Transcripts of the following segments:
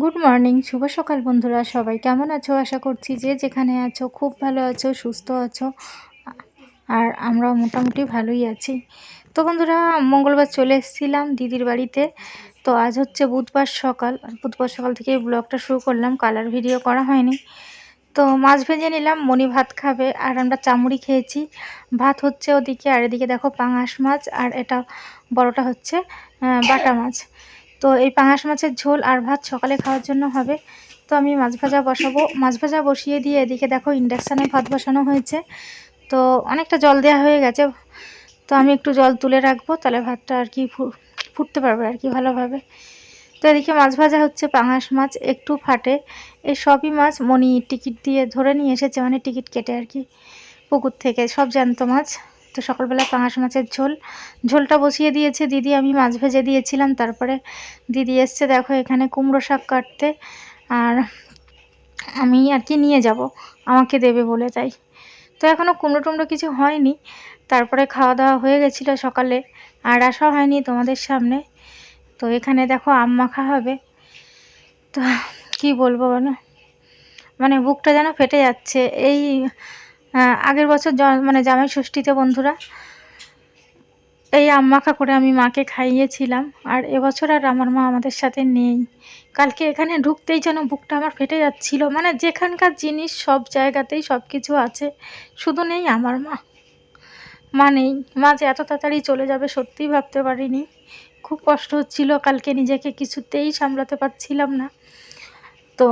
Good morning শুভ সকাল বন্ধুরা, সবাই কেমন আছো? আশা করছি যে যেখানে আছো, খুব ভালো আছো, সুস্থ আছো, আর আমরা মোটামুটি ভালোই আছি। তো বন্ধুরা, মঙ্গলবার চলে এসেছিলাম দিদির বাড়িতে। তো আজ হচ্ছে বুধবার সকাল। বুধবার সকাল থেকে ব্লগটা শুরু করলাম কালার ভিডিও করা হয়নি। তো মাছ ভেজে নিলাম, মনি ভাত খাবে, আর আমরা চামড়ি খেয়েছি। ভাত হচ্ছে ওদিকে, আর এদিকে দেখো পাঙাশ মাছ, আর এটা বড়টা হচ্ছে বাটা মাছ। তো এই পাঙাশ মাছের ঝোল আর ভাত সকালে খাওয়ার জন্য হবে। তো আমি মাছ ভাজা বসাবো। মাছ ভাজা বসিয়ে দিয়ে এদিকে দেখো ইন্ডাকশানে ভাত বসানো হয়েছে। তো অনেকটা জল দেওয়া হয়ে গেছে। তো আমি একটু জল তুলে রাখব, তাহলে ভাতটা আর কি ফুটতে পারবে আর কি ভালোভাবে। তো এদিকে মাছ ভাজা হচ্ছে, পাঙাশ মাছ একটু ফাটে। এই সবই মাছ মনি টিকিট দিয়ে ধরে নিয়ে এসেছে মানে টিকিট কেটে আর কি। পুকুর থেকে, সব জ্যান্ত মাছ। তো সকালবেলা পাঙাশ মাছের ঝোল। ঝোলটা বসিয়ে দিয়েছে দিদি, আমি মাছ ভেজে দিয়েছিলাম। তারপরে দিদি এসছে, দেখো এখানে কুমড়ো শাক কাটতে। আর আমি আর কি নিয়ে যাব, আমাকে দেবে বলে তাই। তো এখনও কুমড়ো টুমড়ো কিছু হয়নি। তারপরে খাওয়া দাওয়া হয়ে গেছিল সকালে, আর আসা হয়নি তোমাদের সামনে। তো এখানে দেখো আম মাখা হবে। তো কি বলব বলো? মানে বুকটা যেন ফেটে যাচ্ছে। এই আগের বছর মানে জামাই ষষ্ঠীতে বন্ধুরা, এই আম মাখা করে আমি মাকে খাইয়েছিলাম, আর এবছর আর আমার মা আমাদের সাথে নেই। কালকে এখানে ঢুকতেই যেন বুকটা আমার ফেটে যাচ্ছিল মানে যেখানকার জিনিস সব জায়গাতেই সব কিছু আছে, শুধু নেই আমার মা। মা নেই। মা যে এত তাড়াতাড়ি চলে যাবে সত্যিই ভাবতে পারিনি। খুব কষ্ট হচ্ছিল কালকে নিজেকে কিছুতেই সামলাতে পারছিলাম না। তো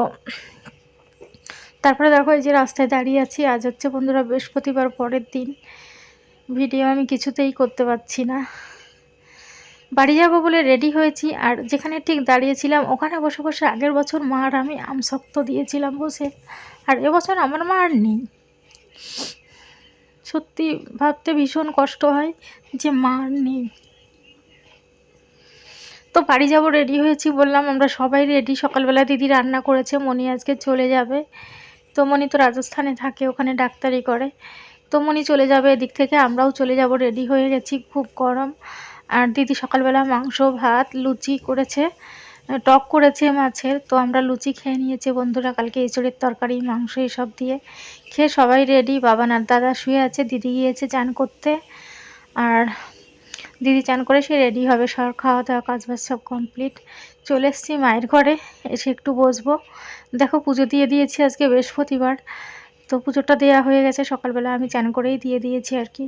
তারপরে দেখো এই যে রাস্তায় দাঁড়িয়ে আছি। আজ হচ্ছে বন্ধুরা বৃহস্পতিবার, পরের দিন। ভিডিও আমি কিছুতেই করতে পারছি না। বাড়ি যাব বলে রেডি হয়েছি আর যেখানে ঠিক দাঁড়িয়েছিলাম, ওখানে বসে বসে আগের বছর মা আর আমি আমসক্ত দিয়েছিলাম বসে। আর এবছর আমার মা আর নেই। সত্যি ভাবতে ভীষণ কষ্ট হয় যে মা আর নেই। তো বাড়ি যাব, রেডি হয়েছি বললাম, আমরা সবাই রেডি। সকালবেলা দিদি রান্না করেছে, মনি আজকে চলে যাবে। তো মনি তো রাজস্থানে থাকে, ওখানে ডাক্তারি করে। তো মনি চলে যাবে এদিক থেকে, আমরাও চলে যাব রেডি হয়ে গেছি, খুব গরম। আর দিদি সকালবেলা মাংস, ভাত, লুচি করেছে টক করেছে মাছের, তো আমরা লুচি খেয়ে নিয়েছি বন্ধুরা, কালকে এঁচড়ের তরকারি, মাংস এসব দিয়ে। খেয়ে সবাই রেডি বাবা আর দাদা শুয়ে আছে, দিদি গিয়েছে চান করতে। আর দিদি চান করে, সে রেডি হবে। সব খাওয়া দাওয়া কাজ বাজ সব কমপ্লিট চলে এসেছি মায়ের ঘরে, এসে একটু বসবো। দেখো পুজো দিয়ে দিয়েছি আজকে বৃহস্পতিবার। তো পুজোটা দেওয়া হয়ে গেছে, সকালবেলা আমি চান করেই দিয়ে দিয়েছি আর কি।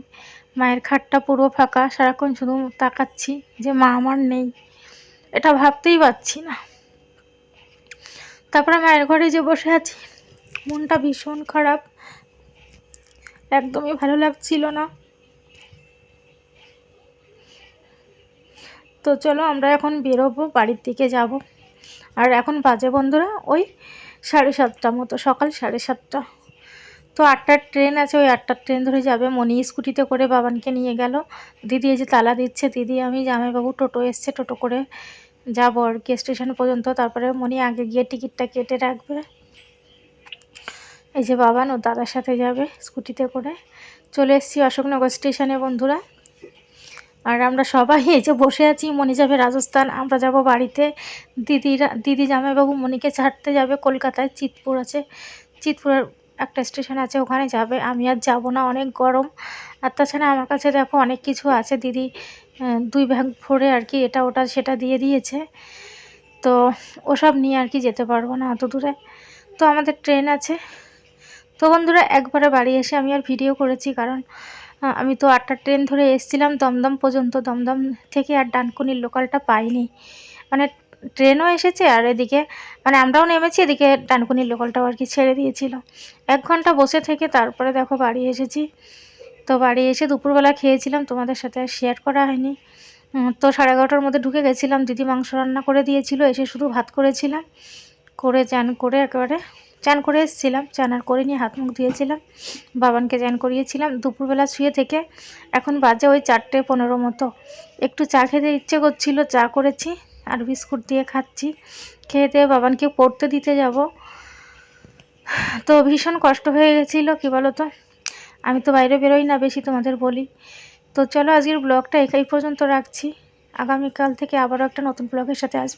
মায়ের খাটটা পুরো ফাঁকা, সারাক্ষণ শুধু তাকাচ্ছি যে মা আমার নেই। এটা ভাবতেই পারছি না। তারপরে মায়ের ঘরে যে বসে আছি, মনটা ভীষণ খারাপ। একদমই ভালো লাগছিল না। তো চলো আমরা এখন বেরোবো, বাড়ির দিকে যাব। আর এখন বাজে বন্ধুরা, ওই সাড়ে সাতটা মতো, সকাল সাড়ে সাতটা। তো আটটার ট্রেন আছে, ওই আটটার ট্রেন ধরে যাবে। মনি স্কুটিতে করে বাবানকে নিয়ে গেল। দিদি এই যে তালা দিচ্ছে, দিদি আমি, জামাইবাবু টোটো এসছে, টোটো করে যাব আর কি, স্টেশন পর্যন্ত। তারপরে মনি আগে গিয়ে টিকিটটা কেটে রাখবে। এই যে বাবান, ও দাদার সাথে যাবে স্কুটিতে করে। চলে এসেছি অশোকনগর স্টেশনে বন্ধুরা। আর আমরা সবাই এই যে বসে আছি, মনি যাবে রাজস্থান, আমরা যাব বাড়িতে। দিদিরা, দিদি জামাইবাবু মনিকে ছাড়তে যাবে কলকাতায়, চিতপুর আছে। চিতপুরের একটা স্টেশন আছে, ওখানে যাবে। আমি আর যাব না, অনেক গরম। আর তাছাড়া আমার কাছে দেখো অনেক কিছু আছে, দিদি দুই ভাগ ভরে আর কি এটা ওটা সেটা দিয়ে দিয়েছে। তো ওসব নিয়ে আর কি যেতে পারব না অত দূরে। তো আমাদের ট্রেন আছে। তো বন্ধুরা, একবারে বাড়ি এসে আমি আর ভিডিও করেছি, কারণ আমি তো আটটা ট্রেন ধরে এসেছিলাম দমদম পর্যন্ত। দমদম থেকে আর ডানকুনির লোকালটা পাইনি। মানে ট্রেনও এসেছে আর এদিকে মানে আমরাও নেমেছি, এদিকে ডানকুনির লোকালটাও আর কি ছেড়ে দিয়েছিল। এক ঘণ্টা বসে থেকে তারপরে দেখো বাড়ি এসেছি। তো বাড়ি এসে দুপুরবেলা খেয়েছিলাম, তোমাদের সাথে আর শেয়ার করা হয়নি। তো সাড়ে এগারোটার মধ্যে ঢুকে গেছিলাম, দিদি মাংস রান্না করে দিয়েছিল, এসে শুধু ভাত করেছিলাম। করে চান করে একেবারে চান করে এসেছিলাম, চান আর করে নিয়ে হাত মুখ ধুয়েছিলাম, বাবানকে চান করিয়েছিলাম। দুপুরবেলা শুয়ে থেকে এখন বাজে ওই চারটে পনেরো মতো। একটু চা খেতে ইচ্ছে করছিল, চা করেছি আর বিস্কুট দিয়ে খাচ্ছি। খেয়ে দিয়ে বাবানকে পড়তে দিতে যাব। তো ভীষণ কষ্ট হয়ে গেছিল, কী বলো তো আমি তো বাইরে বেরোই না, বেশি তোমাদের বলি। তো চলো আজকের ব্লগটা একাই পর্যন্ত রাখছি। আগামীকাল থেকে আবারও একটা নতুন ব্লগের সাথে আসব।